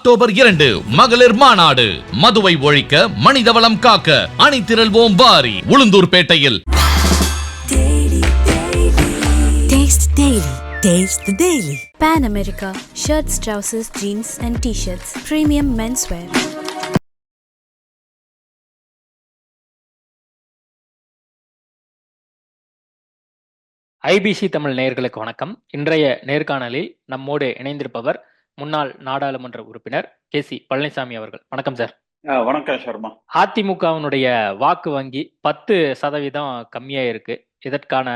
October இரண்டு மகளிர் மாநாடு மதுவை ஒழிக்க மனிதவளம் காக்க அணிதிரள்வோம் வாரி உளுந்தூர்பேட்டையில் Taste Daily. Taste the Daily. Pan America shirts, trousers, jeans, and t shirts. Premium menswear. IBC Tamil நேயர்களுக்கு வணக்கம் இன்றைய நேர்காணலில் நம்மோடு இணைந்திருப்பவர் முன்னாள் நாடாளுமன்ற உறுப்பினர் கே சி பழனிசாமி அவர்கள். வணக்கம் சார். வணக்கம் சர்மா அதிமுகவினுடைய வாக்கு வங்கி பத்து சதவீதம் கம்மியா இருக்கு இதற்கான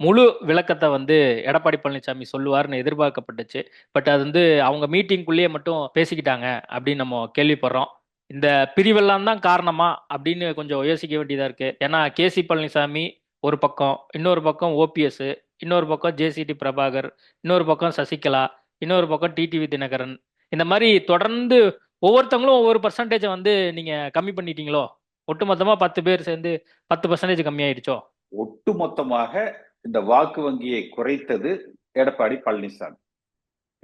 முழு விளக்கத்தை வந்து எடப்பாடி பழனிசாமி சொல்லுவார்னு எதிர்பார்க்கப்பட்டுச்சு. பட் அது வந்து அவங்க மீட்டிங்குள்ளேயே மட்டும் பேசிக்கிட்டாங்க அப்படின்னு நம்ம கேள்விப்படுறோம். இந்த பிரிவெல்லாம் தான் காரணமா அப்படின்னு கொஞ்சம் யோசிக்க வேண்டியதா இருக்கு. ஏன்னா கே சி பழனிசாமி ஒரு பக்கம் இன்னொரு பக்கம் ஓபிஎஸ் இன்னொரு பக்கம் ஜேசிடி பிரபாகர் இன்னொரு பக்கம் சசிகலா இன்னொரு பக்கம் டிடிவி தினகரன். இந்த மாதிரி தொடர்ந்து ஒவ்வொருத்தவங்களும் ஒவ்வொரு பர்சன்டேஜை வந்து நீங்க கம்மி பண்ணிட்டீங்களோ? ஒட்டுமொத்தமா பத்து பேர் சேர்ந்து பத்து பர்சன்டேஜ் கம்மியாயிடுச்சோ? ஒட்டுமொத்தமாக இந்த வாக்கு வங்கியை குறைத்தது எடப்பாடி பழனிசாமி.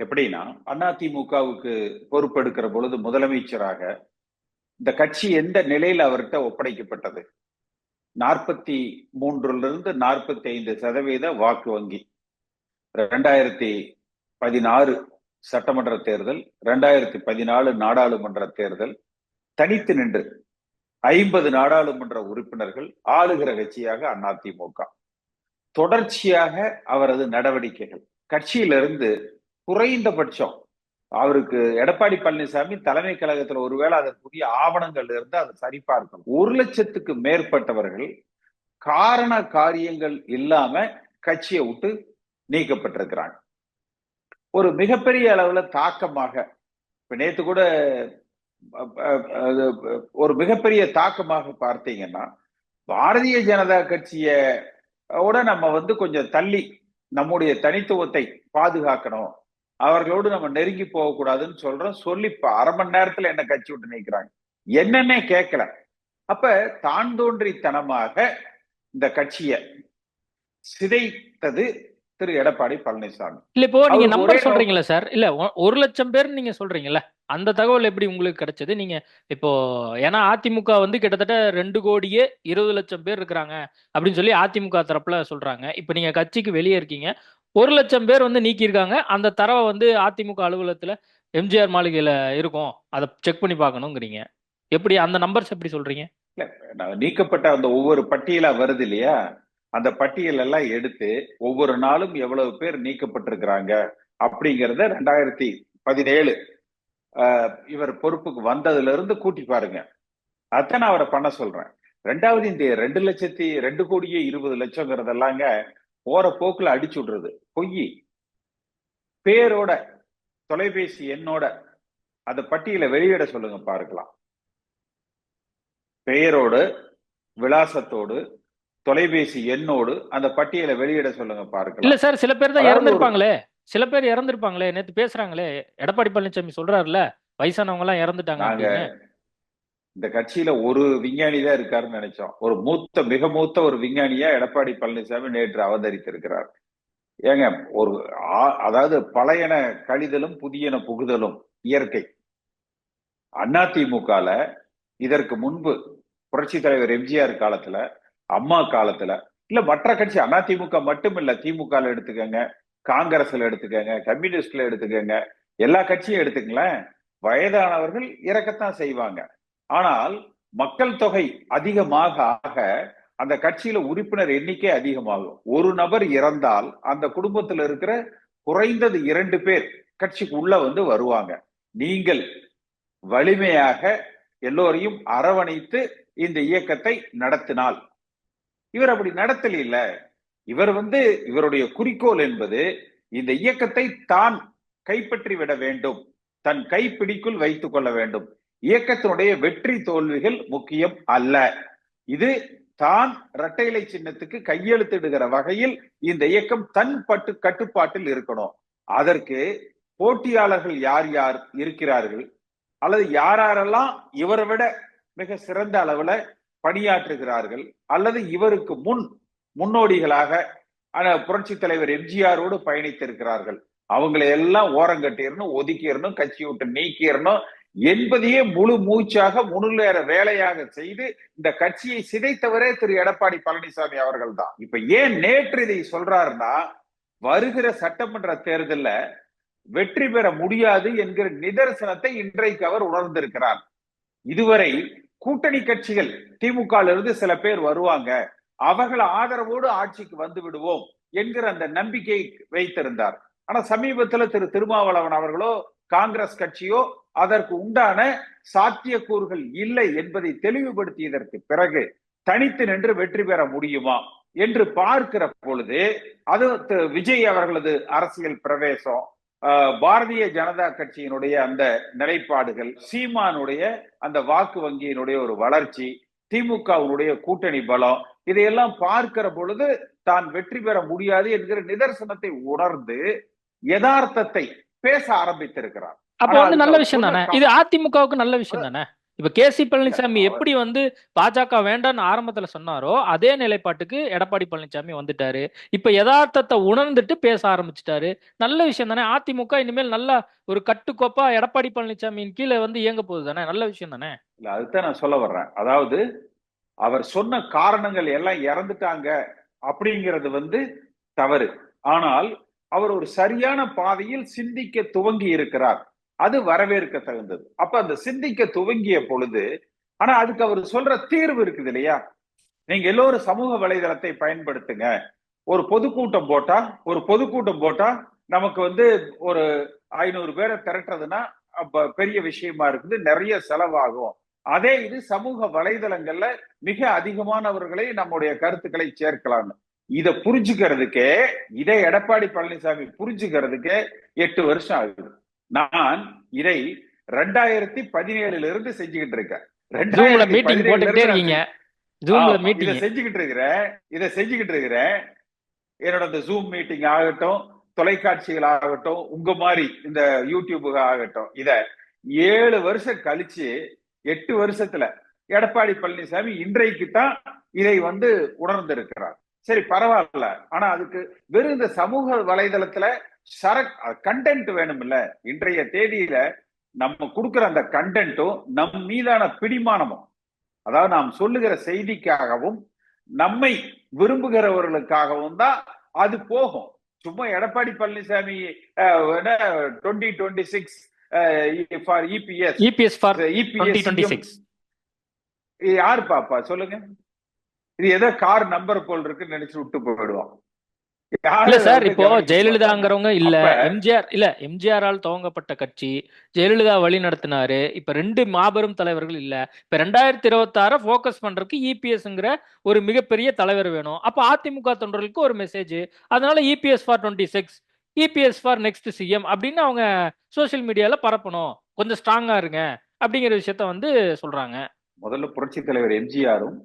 எப்படின்னா அதிமுகவுக்கு பொறுப்பெடுக்கிற பொழுது முதலமைச்சராக இந்த கட்சி எந்த நிலையில் அவர்கிட்ட ஒப்படைக்கப்பட்டது? நாற்பத்தி மூன்றுல இருந்து நாற்பத்தி ஐந்து சதவீத வாக்கு வங்கி. ரெண்டாயிரத்தி பதினாறு சட்டமன்ற தேர்தல் ரெண்டாயிரத்தி பதினாலு நாடாளுமன்ற தேர்தல் தனித்து நின்று ஐம்பது நாடாளுமன்ற உறுப்பினர்கள் ஆளுகிற கட்சியாக அதிமுக. தொடர்ச்சியாக அவரது நடவடிக்கைகள். கட்சியிலிருந்து குறைந்தபட்சம் அவருக்கு எடப்பாடி பழனிசாமி தலைமை கழகத்துல ஒருவேளை அதற்குரிய ஆவணங்கள் இருந்து அதை சரிபார்க்கணும் ஒரு லட்சத்துக்கு மேற்பட்டவர்கள் காரண காரியங்கள் இல்லாம கட்சியை விட்டு நீக்கப்பட்டிருக்கிறாங்க. ஒரு மிகப்பெரிய அளவுல தாக்கமாக இப்ப நேத்து கூட ஒரு மிகப்பெரிய தாக்கமாக பார்த்தீங்கன்னா பாரதிய ஜனதா கட்சிய ஓட நம்ம வந்து கொஞ்சம் தள்ளி நம்முடைய தனித்துவத்தை பாதுகாக்கணும் அவர்களோடு நம்ம நெருங்கி போகக்கூடாதுன்னு சொல்றோம் சொல்லி இப்ப அரை மணி நேரத்துல என்ன கட்சி விட்டு நிற்கிறாங்க என்னன்னே கேட்கல அப்ப தான் தோன்றித்தனமாக இந்த கட்சியை சிதைத்தது திரு எடப்பாடி பழனிசாமி. இல்ல இப்போ நீங்க நம்பர் சொல்றீங்களா சார்? இல்ல ஒரு லட்சம் பேர் நீங்க சொல்றீங்கல்ல? அந்த தகவல் எப்படி உங்களுக்கு கிடைச்சது? நீங்க இப்போ ஏன்னா அதிமுக வந்து கிட்டத்தட்ட ரெண்டு கோடியே இருபது லட்சம் பேர் இருக்கிறாங்க அப்படின்னு சொல்லி அதிமுக தரப்புல சொல்றாங்க. இப்போ நீங்க கட்சிக்கு வெளியே இருக்கீங்க. ஒரு லட்சம் பேர் வந்து நீக்கியிருக்காங்க. அந்த தரவை வந்து அதிமுக அலுவலகத்துல எம்ஜிஆர் மாளிகையில இருக்கும். அதை செக் பண்ணி பார்க்கணுங்கிறீங்க. எப்படி அந்த நம்பர்ஸ் எப்படி சொல்றீங்க? நீக்கப்பட்ட அந்த ஒவ்வொரு பட்டியலா வருது இல்லையா? அந்த பட்டியல் எல்லாம் எடுத்து ஒவ்வொரு நாளும் எவ்வளவு பேர் நீக்கப்பட்டிருக்கிறாங்க அப்படிங்கறத ரெண்டாயிரத்தி பதினேழு ஆஹ், இவர் பொறுப்புக்கு வந்ததுல இருந்து கூட்டி பாருங்க. அதை நான் அவரை பண்ண சொல்றேன். ரெண்டாவது இந்த ரெண்டு லட்சத்தி ரெண்டு கோடியே இருபது லட்சங்கிறதெல்லாங்க போற போக்குல அடிச்சு விடுறது. பொய். பேரோட தொலைபேசி எண்ணோட அந்த பட்டியலை வெளியிட சொல்லுங்க பார்க்கலாம். பெயரோடு விலாசத்தோடு தொலைபேசி எண்ணோடு அந்த பட்டியலை வெளியிட சொல்லுங்க இல்ல பார்க்கலாம் சார் சில பேர் தான் இறந்துருப்பாங்களே. சில பேர் இறந்துருப்பாங்களே. நேத்து பேசுறாங்களே. எடப்பாடி பழனிசாமி சொல்றாருல்ல வயசானவங்க எல்லாம் இறந்துட்டாங்க இந்த கட்சியில ஒரு விஞ்ஞானி தான் இருக்காருன்னு நினைச்சோம். ஒரு மூத்த மிக மூத்த ஒரு விஞ்ஞானியா எடப்பாடி பழனிசாமி நேற்று அவதரித்திருக்கிறார். ஏங்க ஒரு அதாவது பழையன கழிதலும் புதியன புகுதலும் இயற்கை. அதிமுகல இதற்கு முன்பு புரட்சி தலைவர் எம்ஜிஆர் காலத்துல அம்மா காலத்துல இல்ல மற்ற கட்சி அதிமுக மட்டும் இல்ல திமுக எடுத்துக்கங்க காங்கிரஸ்ல எடுத்துக்கங்க கம்யூனிஸ்ட்ல எடுத்துக்கங்க எல்லா கட்சியும் எடுத்துக்கங்களேன். வயதானவர்கள் இறக்கத்தான் செய்வாங்க. ஆனால் மக்கள் தொகை அதிகமாக ஆக அந்த கட்சியில உறுப்பினர் எண்ணிக்கை அதிகமாகும். ஒரு நபர் இறந்தால் அந்த குடும்பத்தில் இருக்கிற குறைந்தது இரண்டு பேர் கட்சிக்கு உள்ள வந்து வருவாங்க. நீங்கள் வலிமையாக எல்லோரையும் அரவணைத்து இந்த இயக்கத்தை நடத்தினால் இவர் அப்படி நடத்தல இல்ல. இவர் வந்து இவருடைய குறிக்கோள் என்பது இந்த இயக்கத்தை தான் கைப்பற்றி விட வேண்டும். தன் கைப்பிடிக்குள் வைத்துக் கொள்ள வேண்டும். இயக்கத்தினுடைய வெற்றி தோல்விகள் முக்கியம் அல்ல. இது தான் இரட்டை சின்னத்துக்கு கையெழுத்திடுகிற வகையில் இந்த இயக்கம் தன் பட்டு கட்டுப்பாட்டில் இருக்கணும். அதற்கு போட்டியாளர்கள் யார் யார் இருக்கிறார்கள்? அல்லது யாரெல்லாம் இவரை விட மிக சிறந்த அளவுல பணியாற்றுகிறார்கள் அல்லது இவருக்கு முன் முன்னோடிகளாக புரட்சி தலைவர் எம்ஜிஆரோடு பயணித்திருக்கிறார்கள். அவங்களை எல்லாம் ஓரங்கட்டிடணும் ஒதுக்கிடணும் கட்சி விட்டு நீக்கிடணும் என்பதையே முழு மூச்சாக முழுநேர வேலையாக செய்து இந்த கட்சியை சிதைத்தவரே திரு எடப்பாடி பழனிசாமி அவர்கள் தான் இப்ப ஏன் நேற்று இதை சொல்றாருன்னா வருகிற சட்டமன்ற தேர்தல்ல வெற்றி பெற முடியாது என்கிற நிதர்சனத்தை இன்றைக்கு அவர் உணர்ந்திருக்கிறார். இதுவரை கூட்டணி கட்சிகள் திமுக இருந்து சில பேர் வருவாங்க. அவர்கள் ஆதரவோடு ஆட்சிக்கு வந்து விடுவோம் என்கிற அந்த நம்பிக்கை வைத்திருந்தார். ஆனா சமீபத்துல திரு திருமாவளவன் அவர்களோ காங்கிரஸ் கட்சியோ அதற்கு உண்டான சாத்தியக்கூறுகள் இல்லை என்பதை தெளிவுபடுத்தியதற்கு பிறகு தனித்து நின்று வெற்றி பெற முடியுமா என்று பார்க்கிற பொழுது அது விஜய் அவர்களது அரசியல் பிரவேசம். பாரதிய ஜனதா கட்சியினுடைய அந்த நிலைப்பாடுகள் சீமானுடைய அந்த வாக்கு வங்கியினுடைய ஒரு வளர்ச்சி திமுகவினுடைய கூட்டணி பலம் இதையெல்லாம் பார்க்கிற பொழுது தான் வெற்றி பெற முடியாது என்கிற நிதர்சனத்தை உணர்ந்து யதார்த்தத்தை பேச ஆரம்பித்திருக்கிறார். அப்ப வந்து நல்ல விஷயம் தானே? இது அதிமுகவுக்கு நல்ல விஷயம் தானே? இப்ப கே சி பழனிசாமி எப்படி வந்து பாஜக வேண்டாம்னு ஆரம்பத்துல சொன்னாரோ அதே நிலைப்பாட்டுக்கு எடப்பாடி பழனிசாமி வந்துட்டாரு. இப்ப யதார்த்தத்தை உணர்ந்துட்டு பேச ஆரம்பிச்சிட்டாரு. நல்ல விஷயம் தானே. அதிமுக இனிமேல் நல்லா ஒரு கட்டுக்கோப்பா எடப்பாடி பழனிசாமியின் கீழே வந்து இயங்க போகுது தானே. நல்ல விஷயம் தானே. இல்ல அதுதான் நான் சொல்ல வர்றேன். அதாவது அவர் சொன்ன காரணங்கள் எல்லாம் இறந்துட்டாங்க அப்படிங்கிறது வந்து தவறு. ஆனால் அவர் ஒரு சரியான பாதையில் சிந்திக்க துவங்கி இருக்கிறார். அது வரவேற்க தகுந்தது அப்ப அந்த சிந்திக்க துவங்கிய பொழுது ஆனா அதுக்கு அவர் சொல்ற தீர்வு இருக்குது இல்லையா? நீங்க எல்லோரும் சமூக வலைதளத்தை பயன்படுத்துங்க. ஒரு பொதுக்கூட்டம் போட்டா ஒரு பொதுக்கூட்டம் போட்டா நமக்கு வந்து ஒரு ஐநூறு பேரை திரட்டுறதுன்னா அப்ப பெரிய விஷயமா இருக்குது நிறைய செலவாகும். அதே இது சமூக வலைதளங்கள்ல மிக அதிகமானவர்களை நம்முடைய கருத்துக்களை சேர்க்கலாம்னு. இத புரிஞ்சுக்கிறதுக்கே இதை எடப்பாடி பழனிசாமி புரிஞ்சுக்கிறதுக்கே எட்டு வருஷம் ஆகுது. நான் இதை ரெண்டாயிரத்தி பதினேழுல இருந்து செஞ்சுக்கிட்டு இருக்கேன் ஜூம்ல 2017 மீட்டிங் போட்டுக்கிட்டே இருக்கீங்க. ஜூம்ல மீட்டிங் செஞ்சுக்கிட்டு இருக்கிறேன் இதை செஞ்சுக்கிட்டு இருக்கிறேன் என்னோட இந்த ஜூம் மீட்டிங் ஆகட்டும் தொலைக்காட்சிகள் ஆகட்டும் உங்க மாதிரி இந்த யூடியூப் ஆகட்டும். இத ஏழு வருஷம் கழிச்சு எட்டு வருஷத்துல எடப்பாடி பழனிசாமி இன்றைக்கு தான் இதை வந்து உணர்ந்திருக்கிறார். சரி பரவாயில்ல. ஆனா அதுக்கு வெறும் இந்த சமூக வலைதளத்துல சரக் கண்டென்ட் வேணும்ல. இன்றைய தேதியில நம்ம கொடுக்கிற அந்த கண்டென்ட்டும் நம் மீதான பிடிமானமும் அதாவது நாம் சொல்லுகிற செய்திக்காகவும் நம்மை விரும்புகிறவர்களுக்காகவும் தான் அது போகும். சும்மா Edappadi Palaniswami twenty twenty six for EPS EPS for EPS twenty six யாரு பாப்பா சொல்லுங்க. இது ஏதோ கார் நம்பர் போல் இருக்குன்னு நினைச்சு விட்டு போயிடுவோம் யாரு இல்ல சார் இப்போ ஜெயலலிதாங்கிறவங்க இல்ல எம்ஜிஆர் இல்ல எம்ஜிஆரால் துவங்கப்பட்ட கட்சி ஜெயலலிதா வழி நடத்தினாரு இப்ப ரெண்டு மாபெரும் தலைவர்கள் இல்ல இப்ப ரெண்டாயிரத்தி இருபத்தி ஆற போக்கஸ் பண்றதுக்கு இபிஎஸ்ங்கிற ஒரு மிகப்பெரிய தலைவர் வேணும். அப்ப அதிமுக தொண்டர்களுக்கு ஒரு மெசேஜ் அதனால EPS for twenty six EPS for next CM அப்படின்னு அவங்க சோஷியல் மீடியால பரப்பணும். கொஞ்சம் ஸ்ட்ராங்கா இருங்க அப்படிங்கிற விஷயத்த வந்து சொல்றாங்க. முதல்ல புரட்சி தலைவர் எம்ஜிஆரும்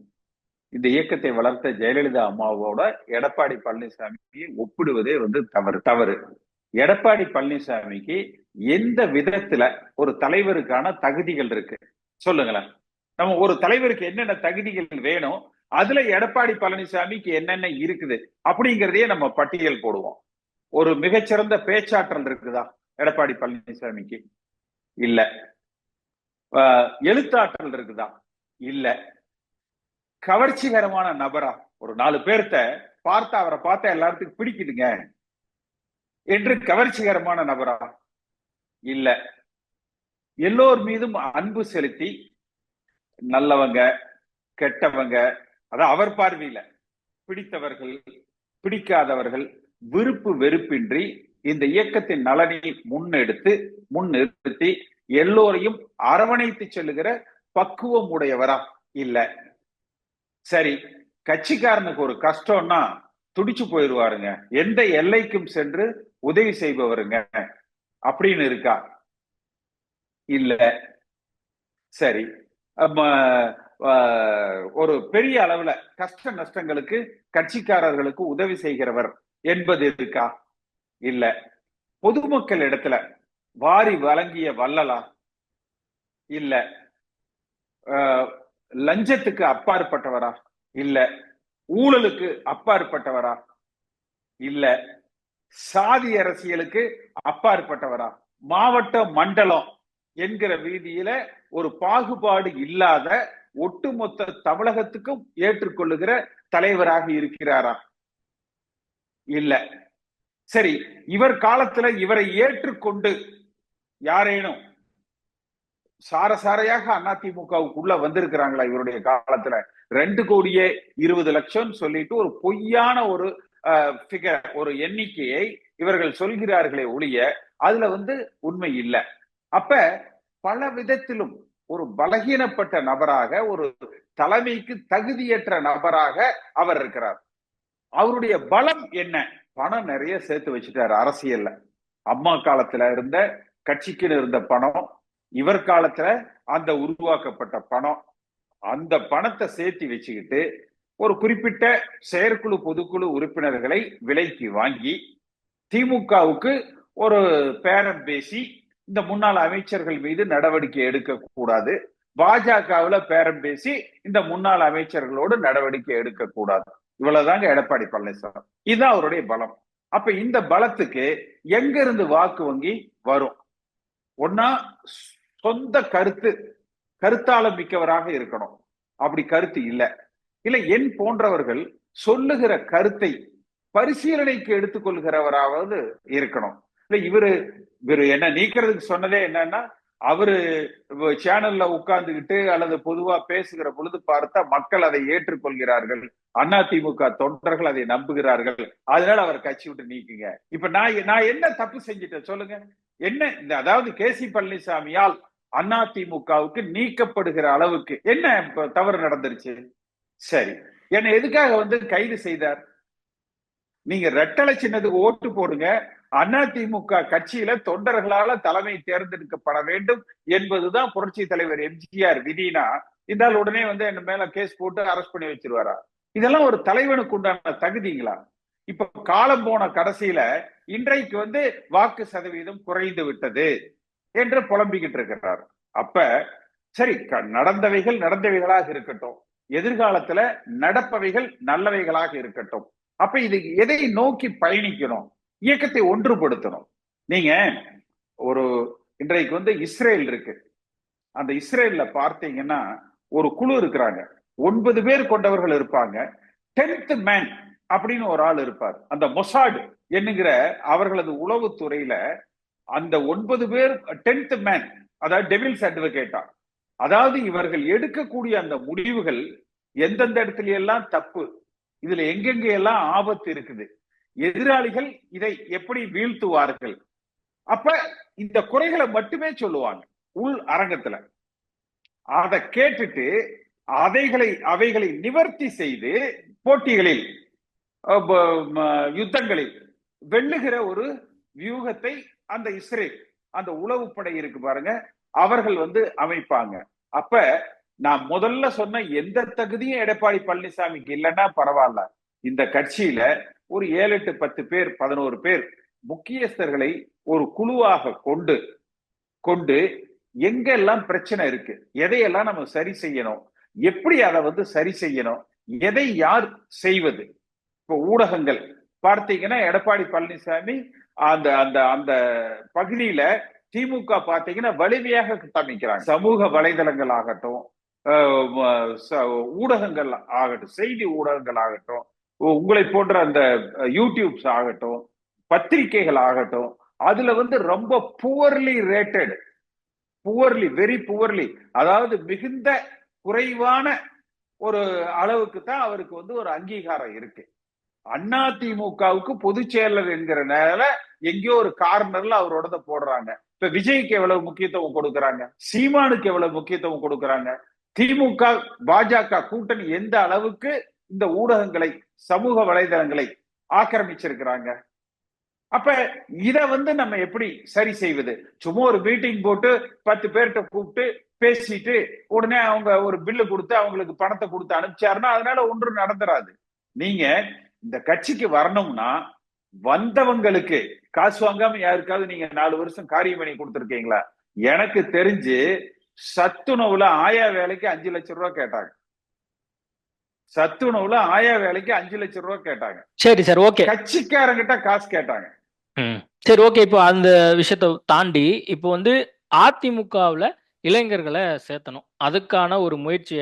இந்த இயக்கத்தை வளர்த்த ஜெயலலிதா அம்மாவோட எடப்பாடி பழனிசாமியை ஒப்பிடுவதே வந்து தவறு தவறு. எடப்பாடி பழனிசாமிக்கு எந்த விதத்துல ஒரு தலைவருக்கான தகுதிகள் இருக்கு? சொல்லுங்களேன். நம்ம ஒரு தலைவருக்கு என்னென்ன தகுதிகள் வேணும்? அதுல எடப்பாடி பழனிசாமிக்கு என்னென்ன இருக்குது? அப்படிங்கிறதையே நம்ம பட்டியல் போடுவோம். ஒரு மிகச்சிறந்த பேச்சாற்றல் இருக்குதா எடப்பாடி பழனிசாமிக்கு? இல்ல. ஆஹ் எழுத்தாற்றல் இருக்குதா? இல்ல. கவர்ச்சிகரமான நபரா. ஒரு நாலு பேர்த்த பார்த்தா அவரை பார்த்தா எல்லாத்துக்கும் பிடிக்குதுங்க. என்று கவர்ச்சிகரமான நபரா? இல்ல. எல்லோர் மீதும் அன்பு செலுத்தி நல்லவங்க கெட்டவங்க அதான் அவர் பார்வையில. பிடித்தவர்கள் பிடிக்காதவர்கள் விருப்பு வெறுப்பின்றி இந்த இயக்கத்தின் நலனை முன்னெடுத்து முன்னிறுத்தி எல்லோரையும் அரவணைத்து செல்லுகிற பக்குவம் உடையவரா? இல்ல. சரி கட்சிக்காரனுக்கு ஒரு கஷ்டம்னா துடிச்சு போயிருவாருங்க எந்த எல்லைக்கும் சென்று உதவி செய்பவருங்க. அப்படின்னு இருக்கா? இல்ல. சரி ஒரு பெரிய அளவுல கஷ்ட நஷ்டங்களுக்கு கட்சிக்காரர்களுக்கு உதவி செய்கிறவர் என்பது இருக்கா? இல்ல. பொதுமக்கள் இடத்துல வாரி வழங்கிய வல்லலா இல்ல. ஆஹ், லஞ்சத்துக்கு அப்பாற்பட்டவரா? இல்ல. ஊழலுக்கு அப்பாற்பட்டவரா? இல்ல. சாதி அரசியலுக்கு அப்பாற்பட்டவரா? மாவட்ட மண்டலம் என்கிற ரீதியில ஒரு பாகுபாடு இல்லாத ஒட்டுமொத்த தமிழகத்துக்கும் ஏற்றுக்கொள்ளுகிற தலைவராக இருக்கிறாரா? இல்ல. சரி இவர் காலத்துல இவரை ஏற்றுக்கொண்டு யாரேனும் சாரசாரையாக அதிமுகவுக்குள்ள வந்திருக்கிறாங்களா இவருடைய காலத்துல? ரெண்டு கோடியே இருபது லட்சம் சொல்லிட்டு ஒரு பொய்யான ஒரு ஃபிகர் ஒரு எண்ணிக்கையை இவர்கள் சொல்கிறார்களே ஒழிய அதுல வந்து உண்மை இல்லை. அப்ப பல விதத்திலும் ஒரு பலகீனப்பட்ட நபராக ஒரு தலைமைக்கு தகுதியற்ற நபராக அவர் இருக்கிறார். அவருடைய பலம் என்ன? பணம் நிறைய சேர்த்து வச்சுட்டாரு அரசியல்ல. அம்மா காலத்துல இருந்த கட்சிக்குன்னு இருந்த பணம் இவர் காலத்துல அந்த உருவாக்கப்பட்ட பணம். அந்த பணத்தை சேர்த்து வச்சுக்கிட்டு ஒரு குறிப்பிட்ட செயற்குழு பொதுக்குழு உறுப்பினர்களை விலைக்கு வாங்கி திமுகவுக்கு ஒரு பேரம் பேசி இந்த முன்னாள் அமைச்சர்கள் மீது நடவடிக்கை எடுக்க கூடாது பாஜகவுல பேரம் பேசி இந்த முன்னாள் அமைச்சர்களோடு நடவடிக்கை எடுக்க கூடாது இவ்வளவுதாங்க எடப்பாடி பழனிசாமி. இதுதான் அவருடைய பலம். அப்ப இந்த பலத்துக்கு எங்க இருந்து வாக்கு வங்கி வரும்? ஒன்னா சொந்த கருத்து கருத்தாளம் மிக்கவராக இருக்கணும். அப்படி கருத்து இல்ல. இல்ல என் போன்றவர்கள் சொல்லுகிற கருத்தை பரிசீலனைக்கு எடுத்துக்கொள்கிறவராவது இருக்கணும். இல்ல இவரு இவரு என்ன நீக்கிறதுக்கு சொன்னதே என்னன்னா அவரு சேனல்ல உட்கார்ந்துகிட்டு அல்லது பொதுவா பேசுகிற பொழுது பார்த்தா மக்கள் அதை ஏற்றுக்கொள்கிறார்கள். அதிமுக தொண்டர்கள் அதை நம்புகிறார்கள். அதனால அவர் கட்சி விட்டு நீக்குங்க. இப்ப நான் நான் என்ன தப்பு செஞ்சுட்டேன்? சொல்லுங்க. என்ன இந்த அதாவது கே சி பழனிசாமியால் அதிமுகவுக்கு நீக்கப்படுகிற அளவுக்கு என்ன இப்ப தவறு நடந்துருச்சு? சரி. என்ன எதுக்காக வந்து கைது செய்தார்? நீங்க ரெட்டலை சின்னதுக்கு ஓட்டு போடுங்க. அதிமுக கட்சியில தொண்டர்களால தலைமை தேர்ந்தெடுக்கப்பட வேண்டும் என்பதுதான் புரட்சி தலைவர் எம்ஜிஆர் விதினா இருந்தால் உடனே வந்து என்ன மேல கேஸ் போட்டு அரெஸ்ட் பண்ணி வச்சிருவாரா? இதெல்லாம் ஒரு தலைவனுக்கு உண்டான தகுதிங்களா? இப்ப காலம் போன கடைசியில இன்றைக்கு வந்து வாக்கு சதவீதம் குறைந்து விட்டது. என்று புலம்பிக்கிட்டு இருக்கிறார். அப்ப சரி நடந்தவைகள் நடந்தவைகளாக இருக்கட்டும். எதிர்காலத்துல நடப்பவைகள் நல்லவைகளாக இருக்கட்டும். அப்ப இது எதை நோக்கி பயணிக்கணும் இயக்கத்தை ஒன்றுபடுத்தணும் நீங்க ஒரு இன்றைக்கு வந்து இஸ்ரேல் இருக்கு. அந்த இஸ்ரேல்ல பார்த்தீங்கன்னா ஒரு குழு இருக்கிறாங்க. ஒன்பது பேர் கொண்டவர்கள் இருப்பாங்க. டென்த் மேன் அப்படின்னு ஒரு ஆள் இருப்பார். அந்த மொசாடு என்னங்கிற அவர்களது உளவுத்துறையில அந்த ஒன்பது பேர் டென்த் மேன் அதாவது டெவில்ஸ் அட்வொகேட்டா அதாவது இவர்கள் எடுக்கக்கூடிய அந்த முடிவுகள் எந்தெந்த இடத்துல எல்லாம் தப்பு இதுல எங்கெங்க எல்லாம் ஆபத்து இருக்குது எதிராளிகள் இதை எப்படி வீழ்த்துவார்கள். அப்ப இந்த குறைகளை மட்டுமே சொல்லுவாங்க உள் அரங்கத்துல. அதை கேட்டுட்டு அதைகளை அவைகளை நிவர்த்தி செய்து போட்டிகளில் யுத்தங்களில் வெல்லுகிற ஒரு வியூகத்தை அந்த இஸ்ரேல் அந்த உளவுப்படை இருக்கு பாருங்க அவர்கள் வந்து அமைப்பாங்க. அப்ப நான் முதல்ல சொன்ன எந்த தகுதியும் எடப்பாடி பழனிசாமிக்கு இல்லைன்னா பரவாயில்ல. இந்த கட்சியில ஒரு ஏழு எட்டு பத்து பேர் பதினோரு பேர் முக்கியஸ்தர்களை ஒரு குழுவாக கொண்டு கொண்டு எங்கெல்லாம் பிரச்சனை இருக்கு எதையெல்லாம் நம்ம சரி செய்யணும் எப்படி அதை வந்து சரி செய்யணும் எதை யார் செய்வது? இப்போ ஊடகங்கள் பார்த்தீங்கன்னா எடப்பாடி பழனிசாமி அந்த அந்த அந்த பகுதியில திமுக பாத்தீங்கன்னா வலிமையாக கட்டமைக்கிறாங்க. சமூக வலைதளங்கள் ஆகட்டும் ஊடகங்கள் ஆகட்டும் செய்தி ஊடகங்கள் ஆகட்டும் உங்களை போன்ற அந்த யூடியூப்ஸ் ஆகட்டும் பத்திரிகைகள் ஆகட்டும் அதுல வந்து ரொம்ப poorly rated poorly very poorly அதாவது மிகுந்த குறைவான ஒரு அளவுக்கு தான் அவருக்கு வந்து ஒரு அங்கீகாரம் இருக்கு. அண்ணா திமுகவுக்கு பொதுச் செயலர் என்கிற நேரம் எங்கேயோ ஒரு கார்னர்ல அவரோட போடுறாங்க. இப்ப விஜய்க்கு எவ்வளவு முக்கியத்துவம் கொடுக்கறாங்க? சீமானுக்கு எவ்வளவு முக்கியத்துவம் கொடுக்கறாங்க? திமுக பாஜக கூட்டணி எந்த அளவுக்கு இந்த ஊடகங்களை சமூக வலைதளங்களை ஆக்கிரமிச்சிருக்கிறாங்க? அப்ப இத வந்து நம்ம எப்படி சரி செய்வது? சும்மா ஒரு மீட்டிங் போட்டு பத்து பேர்கிட்ட கூப்பிட்டு பேசிட்டு உடனே அவங்க ஒரு பில்லு கொடுத்து அவங்களுக்கு பணத்தை கொடுத்து அனுப்பிச்சாருன்னா அதனால ஒன்றும் நடந்துராது. நீங்க இந்த கட்சிக்கு வரணும்னா வந்தவங்களுக்கு காசு வாங்காம யாருக்காவது நீங்க நாலு வருஷம் காரியம் பண்ணி கொடுத்துருக்கீங்களா எனக்கு தெரிஞ்சு சத்துணவுல ஆயா வேலைக்கு அஞ்சு லட்சம் ரூபாய் கேட்டாங்க சத்துணவுல ஆயா வேலைக்கு அஞ்சு லட்சம் ரூபாய் கேட்டாங்க சரி சார் ஓகே கட்சிக்காரங்கிட்ட காசு கேட்டாங்க ம். சரி ஓகே. இப்போ அந்த விஷயத்த தாண்டி, இப்போ வந்து அதிமுகவுல இளைஞர்கள சேர்த்தணும். அதுக்கான ஒரு முயற்சிய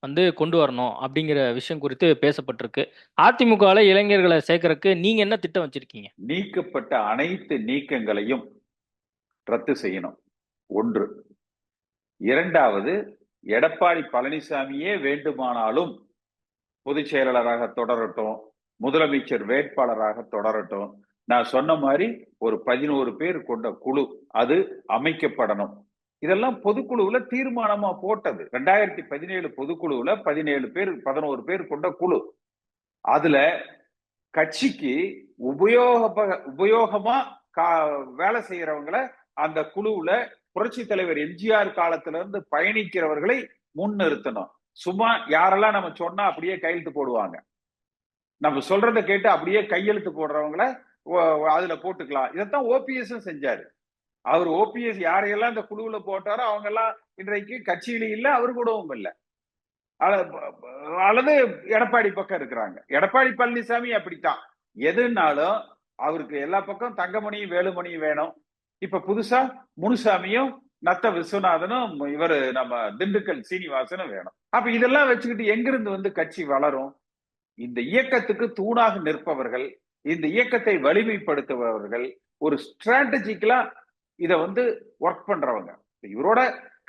வந்து கொண்டு வரணும் அப்படிங்கிற விஷயம் குறித்து பேசப்பட்டிருக்கு. அதிமுகவில் இளைஞர்களை சேர்க்கறக்கு நீங்க என்ன திட்டம் வச்சிருக்கீங்க? நீக்கப்பட்ட அனைத்து நீக்கங்களையும் ரத்து செய்யணும். ஒன்று. இரண்டாவது எடப்பாடி பழனிசாமியே வேண்டுமானாலும் பொதுச் செயலாளராக தொடரட்டும், முதலமைச்சர் வேட்பாளராக தொடரட்டும். நான் சொன்ன மாதிரி ஒரு 11 பேர் கொண்ட குழு அது அமைக்கப்படணும். இதெல்லாம் பொதுக்குழுவுல தீர்மானமா போட்டது. 2017 பொதுக்குழுவுல 17 பேர் 11 பேர் கொண்ட குழு. அதுல கட்சிக்கு உபயோக உபயோகமா கா வேலை செய்யறவங்கள அந்த குழுவுல புரட்சி தலைவர் எம்ஜிஆர் காலத்துல இருந்து பயணிக்கிறவர்களை முன்னிறுத்தணும். சும்மா யாரெல்லாம் நம்ம சொன்னா அப்படியே கையெழுத்து போடுவாங்க. நம்ம சொல்றத கேட்டு அப்படியே கையெழுத்து போடுறவங்கள அதுல போட்டுக்கலாம். இதைத்தான் ஓபிஎஸ்ஸும் செஞ்சாரு. அவர் ஓபிஎஸ் யாரையெல்லாம் இந்த குழுவுல போட்டாரோ அவங்க எல்லாம் இன்றைக்கு கட்சியில இல்ல, அவரு கூடவும் இல்ல. அல்லது எடப்பாடி பக்கம் இருக்கிறாங்க. எடப்பாடி பழனிசாமி அப்படித்தான். எதுனாலும் அவருக்கு எல்லா பக்கம் தங்கமணியும், வேலுமணியும் வேணும். இப்ப புதுசா முனுசாமியும், நத்த விஸ்வநாதனும், இவரு நம்ம திண்டுக்கல் சீனிவாசனும் வேணும். அப்ப இதெல்லாம் வச்சுக்கிட்டு எங்கிருந்து வந்து கட்சி வளரும்? இந்த இயக்கத்துக்கு தூணாக நிற்பவர்கள், இந்த இயக்கத்தை வலிமைப்படுத்துபவர்கள், ஒரு ஸ்ட்ராட்டஜிக்கலா இதை வந்து ஒர்க் பண்றவங்க. இவரோட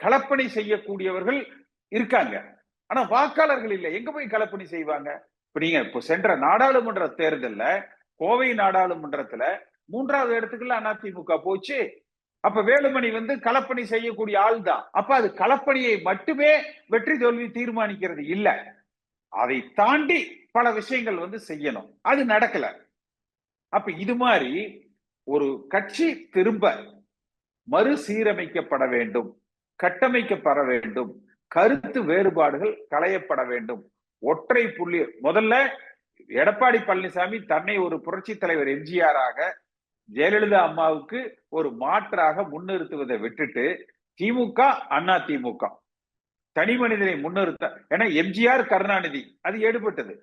கலப்பணி செய்யக்கூடியவர்கள் இருக்காங்க. ஆனா வாக்காளர்கள் இல்லை எங்க போய் கலப்பணி செய்வாங்க? இப்ப நீங்க இப்ப சென்ற நாடாளுமன்ற தேர்தல்ல கோவை நாடாளுமன்றத்துல மூன்றாவது இடத்துக்குள்ள அதிமுக போச்சு. அப்ப வேலுமணி வந்து கலப்பணி செய்யக்கூடிய ஆள் தான். அப்ப அது கலப்பணியை மட்டுமே வெற்றி தோல்வி தீர்மானிக்கிறது இல்ல. அதை தாண்டி பல விஷயங்கள் வந்து செய்யணும். அது நடக்கல. அப்ப இது மாதிரி ஒரு கட்சி திரும்ப மறுசீரமைக்கப்பட வேண்டும். கட்டமைக்கப்பட வேண்டும். கருத்து வேறுபாடுகள் களையப்பட வேண்டும். ஒற்றை புள்ளி முதல்ல எடப்பாடி பழனிசாமி தன்னை ஒரு புரட்சி தலைவர் எம்ஜிஆராக, ஜெயலலிதா அம்மாவுக்கு ஒரு மாற்றாக முன்னிறுத்துவதை விட்டுட்டு, திமுக, அண்ணா திமுக. தனி மனிதனை முன்னிறுத்த ஏன்னா எம்ஜிஆர், கருணாநிதி அது எடுபட்டது.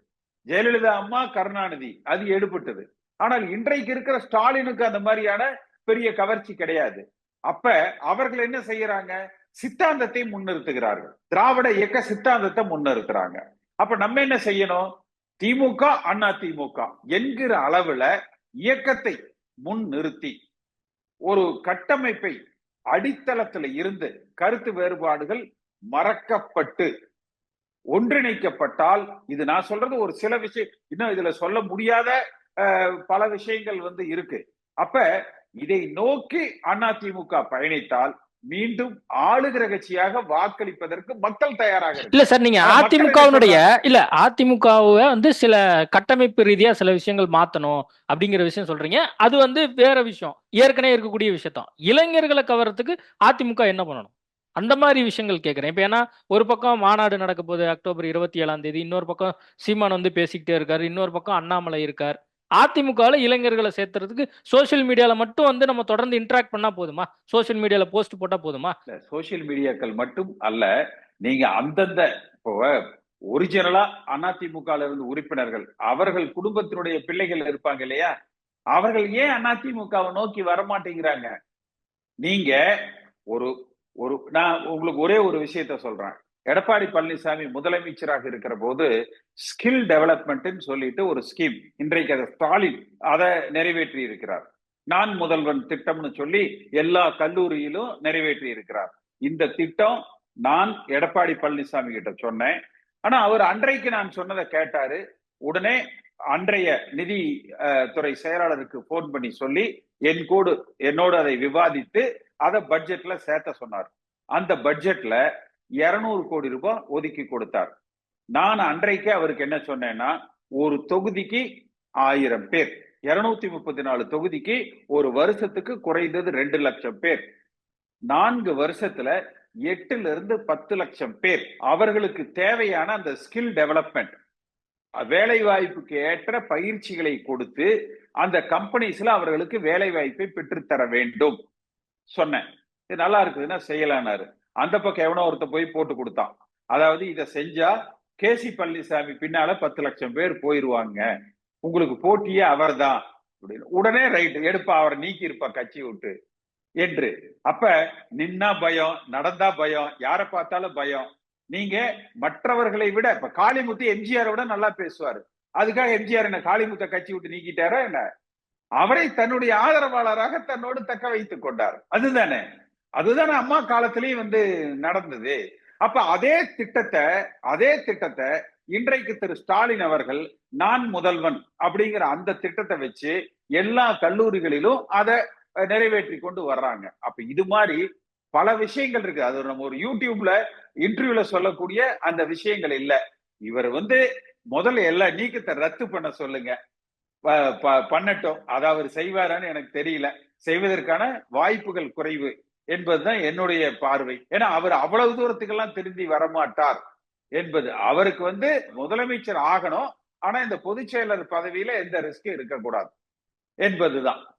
ஜெயலலிதா அம்மா, கருணாநிதி அது எடுபட்டது. ஆனால் இன்றைக்கு இருக்கிற ஸ்டாலினுக்கு அந்த மாதிரியான பெரிய கவர்ச்சி கிடையாது. அப்ப அவர்கள் என்ன செய்யறாங்க? சித்தாந்தத்தை முன்னிறுத்துகிறார்கள். திராவிட இயக்க சித்தாந்தத்தை முன்னிறுத்துறாங்க. அப்ப நம்ம என்ன செய்யணும்? திமுக, அண்ணா திமுக என்கிற அளவுல இயக்கத்தை முன் நிறுத்தி ஒரு கட்டமைப்பை அடித்தளத்துல இருந்து கருத்து வேறுபாடுகள் மறக்கப்பட்டு ஒன்றிணைக்கப்பட்டால் இது நான் சொல்றது ஒரு சில விஷயம் இன்னும் இதுல சொல்ல முடியாத அஹ், பல விஷயங்கள் வந்து இருக்கு அப்ப இதை நோக்கி அதிமுக பயணித்தால் மீண்டும் ஆளுகிற கட்சியாக வாக்களிப்பதற்கு மக்கள் தயாராக இல்ல சார் நீங்க அதிமுகவினுடைய இல்ல அதிமுகவை வந்து சில கட்டமைப்பு ரீதியா சில விஷயங்கள் மாத்தணும் அப்படிங்கிற விஷயம் சொல்றீங்க. அது வந்து வேற விஷயம். ஏற்கனவே இருக்கக்கூடிய விஷயத்தான். இளைஞர்களை கவர்றதுக்கு அதிமுக என்ன பண்ணணும்? அந்த மாதிரி விஷயங்கள் கேட்கிறேன். இப்ப ஏன்னா ஒரு பக்கம் மாநாடு நடக்க போகுது அக்டோபர் 27ஆம் தேதி. இன்னொரு பக்கம் சீமான் வந்து பேசிக்கிட்டே இருக்காரு. இன்னொரு பக்கம் அண்ணாமலை இருக்கார். அதிமுகவில் இளைஞர்களை சேர்த்துறதுக்கு சோசியல் மீடியாவில் மட்டும் வந்து நம்ம தொடர்ந்து இன்ட்ராக்ட் பண்ணா போதுமா? சோசியல் மீடியாவில் போஸ்ட் போட்டா போதுமா? சோசியல் மீடியாக்கள் மட்டும் அல்ல நீங்க அந்தந்த இப்போ ஒரிஜினலா அதிமுக இருந்து உறுப்பினர்கள் அவர்கள் குடும்பத்தினுடைய பிள்ளைகள் இருப்பாங்க இல்லையா அவர்கள் ஏன் அதிமுகவை நோக்கி வரமாட்டேங்கிறாங்க நீங்க ஒரு ஒரு நான் உங்களுக்கு ஒரே ஒரு விஷயத்த சொல்றேன் எடப்பாடி பழனிசாமி முதலமைச்சராக இருக்கிற போது ஸ்கில் டெவலப்மெண்ட் சொல்லிட்டு ஒரு ஸ்கீம் இன்றைக்கு அதை ஸ்டாலின் அதை நிறைவேற்றி இருக்கிறார். நான் முதல்வன் திட்டம்னு சொல்லி எல்லா கல்லூரியிலும் நிறைவேற்றி இருக்கிறார். இந்த திட்டம் நான் எடப்பாடி பழனிசாமி கிட்ட சொன்னேன். ஆனா அவர் அன்றைக்கு நான் சொன்னதை கேட்டாரு. உடனே அன்றைய நிதி துறை செயலாளருக்கு போன் பண்ணி சொல்லி என் கூட என்னோடு அதை விவாதித்து அதை பட்ஜெட்ல சேர்த்த சொன்னார். அந்த பட்ஜெட்ல 200 கோடி ரூபாய் ஒதுக்கி கொடுத்தார். நான் அன்றைக்கு அவருக்கு என்ன சொன்னேன்னா ஒரு தொகுதிக்கு ஆயிரம் பேர் இருநூத்தி முப்பத்தி நாலு தொகுதிக்கு ஒரு வருஷத்துக்கு குறைந்தது ரெண்டு லட்சம் பேர். நான்கு வருஷத்துல எட்டுல இருந்து பத்து லட்சம் பேர். அவர்களுக்கு தேவையான அந்த ஸ்கில் டெவலப்மெண்ட் வேலை வாய்ப்புக்கு ஏற்ற பயிற்சிகளை கொடுத்து அந்த கம்பெனிஸ்ல அவர்களுக்கு வேலை வாய்ப்பை பெற்றுத்தர வேண்டும். சொன்னேன். இது நல்லா இருக்குதுன்னா செய்யலானாரு அந்த பக்கம் எவனோ ஒருத்த போய் போட்டு கொடுத்தான். அதாவது இதை செஞ்சா கேசி பழனிசாமி பின்னால பத்து லட்சம் பேர் போயிருவாங்க. உங்களுக்கு போட்டியே அவர்தான். அப்படின்னு. உடனே ரைட்டு எடுப்பா அவரை நீக்கி இருப்பா கட்சி விட்டு. என்று. அப்ப நின்னா பயம் நடந்தா பயம் யாரை பார்த்தாலும் பயம். நீங்க மற்றவர்களை விட இப்ப காளிமுத்து எம்ஜிஆரை விட நல்லா பேசுவாரு. அதுக்காக எம்ஜிஆர் என்ன காளிமுத்த கட்சி விட்டு நீக்கிட்டாரா என்ன? அவரை தன்னுடைய ஆதரவாளராக தன்னோடு தக்க வைத்துக் கொண்டார். அதுதானே? அதுதானே அம்மா காலத்திலயும் வந்து நடந்தது. அப்ப அதே திட்டத்தை அதே திட்டத்தை இன்றைக்கு திரு ஸ்டாலின் அவர்கள் நான் முதல்வன் அப்படிங்கிற அந்த திட்டத்தை வச்சு எல்லா கல்லூரிகளிலும் அதை நிறைவேற்றி கொண்டு வர்றாங்க. அப்ப இது மாதிரி பல விஷயங்கள் இருக்கு. அது நம்ம ஒரு யூடியூப்ல இன்டர்வியூல சொல்லக்கூடிய அந்த விஷயங்கள் இல்ல. இவர் வந்து முதல்ல எல்லா நீக்கத்தை ரத்து பண்ண சொல்லுங்க. பண்ணட்டும். அதை அவர் செய்வாரான்னு எனக்கு தெரியல. செய்வதற்கான வாய்ப்புகள் குறைவு. என்பதுதான் என்னுடைய பார்வை. ஏன்னா அவர் அவ்வளவு தூரத்துக்கெல்லாம் திரும்பி வரமாட்டார் என்பது. அவருக்கு வந்து முதலமைச்சர் ஆகணும். ஆனா இந்த பொதுச் செயலர் பதவியில எந்த ரிஸ்க்கும் இருக்கக்கூடாது என்பதுதான்.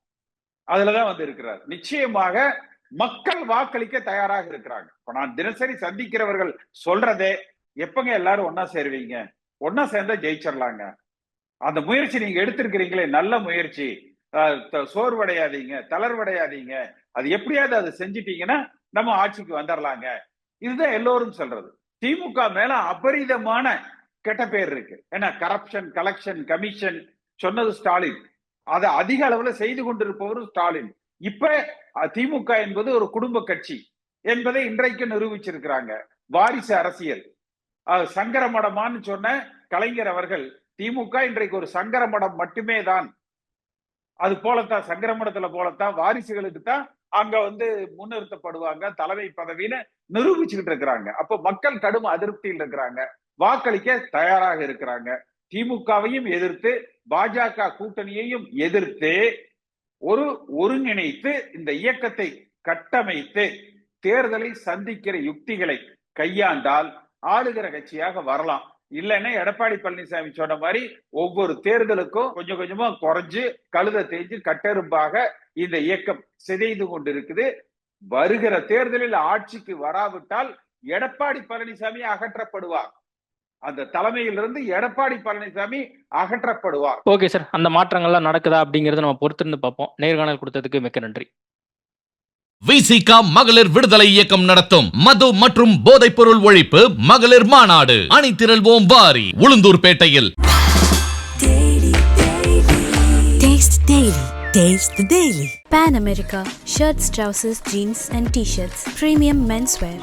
அதுலதான் வந்து இருக்கிறார். நிச்சயமாக மக்கள் வாக்களிக்க தயாராக இருக்கிறாங்க. இப்ப நான் தினசரி சந்திக்கிறவர்கள் சொல்றதே எப்பங்க எல்லாரும் ஒன்னா சேருவீங்க? ஒன்னா சேர்ந்தா ஜெயிச்சிடலாங்க அந்த முயற்சி நீங்க எடுத்திருக்கிறீங்களே நல்ல முயற்சி. சோர்வடையாதீங்க தளர்வடையாதீங்க. அது எப்படியாவது அதை செஞ்சிட்டீங்கன்னா நம்ம ஆட்சிக்கு வந்துடலாங்க இதுதான் எல்லோரும் சொல்றது. திமுக மேல அபரிதமான கெட்ட பேர் இருக்கு. ஏன்னா கரப்ஷன் கலெக்ஷன் கமிஷன் சொன்னது ஸ்டாலின். அதை அதிக அளவுல செய்து கொண்டிருப்பவரும் ஸ்டாலின். இப்ப திமுக என்பது ஒரு குடும்ப கட்சி என்பதை இன்றைக்கு நிரூபிச்சிருக்கிறாங்க. வாரிசு அரசியல். சங்கரமடமான்னு சொன்ன கலைஞர் அவர்கள் திமுக இன்றைக்கு ஒரு சங்கரமடம் மட்டுமே தான் அது போலத்தான் சங்கரமடத்துல போலத்தான் வாரிசுகளுக்கு தான் அங்க வந்து முன்னிறுத்தப்படுவாங்க தலைமை பதவின்னு நிரூபிச்சுக்கிட்டு இருக்கிறாங்க. அப்ப மக்கள் கடும் அதிருப்தியில் இருக்கிறாங்க. வாக்களிக்க தயாராக இருக்கிறாங்க. திமுகவையும் எதிர்த்து பாஜக கூட்டணியையும் எதிர்த்து ஒரு ஒருங்கிணைத்து இந்த இயக்கத்தை கட்டமைத்து தேர்தலை சந்திக்கிற யுக்திகளை கையாண்டால் ஆளுகிற கட்சியாக வரலாம். இல்லைன்னா எடப்பாடி பழனிசாமி சொன்ன மாதிரி ஒவ்வொரு தேர்தலுக்கும் கொஞ்சம் கொஞ்சமா குறைஞ்சு கழுத தேய்ஞ்சு கட்டெரும்பாக இந்த இயக்கம் சிதைந்து கொண்டிருக்குது. வருகிற தேர்தலில் ஆட்சிக்கு வராவிட்டால் எடப்பாடி பழனிசாமி அகற்றப்படுவார். அந்த தலைமையிலிருந்து எடப்பாடி பழனிசாமி அகற்றப்படுவார். Okay sir. அந்த மாற்றங்கள்லாம் நடக்குதா அப்படிங்கறத நம்ம பொறுத்திருந்து பார்ப்போம். நேர்காணல் கொடுத்ததுக்கு மிக்க நன்றி. விசிகா மகளிர் விடுதலை இயக்கம் நடத்தும் மது மற்றும் போதைப் பொருள் ஒழிப்பு மகளிர் மாநாடு அணிதிரள்வோம் வாரி உளுந்தூர்பேட்டையில் Pan America shirts, trousers, jeans, and t shirts, premium menswear.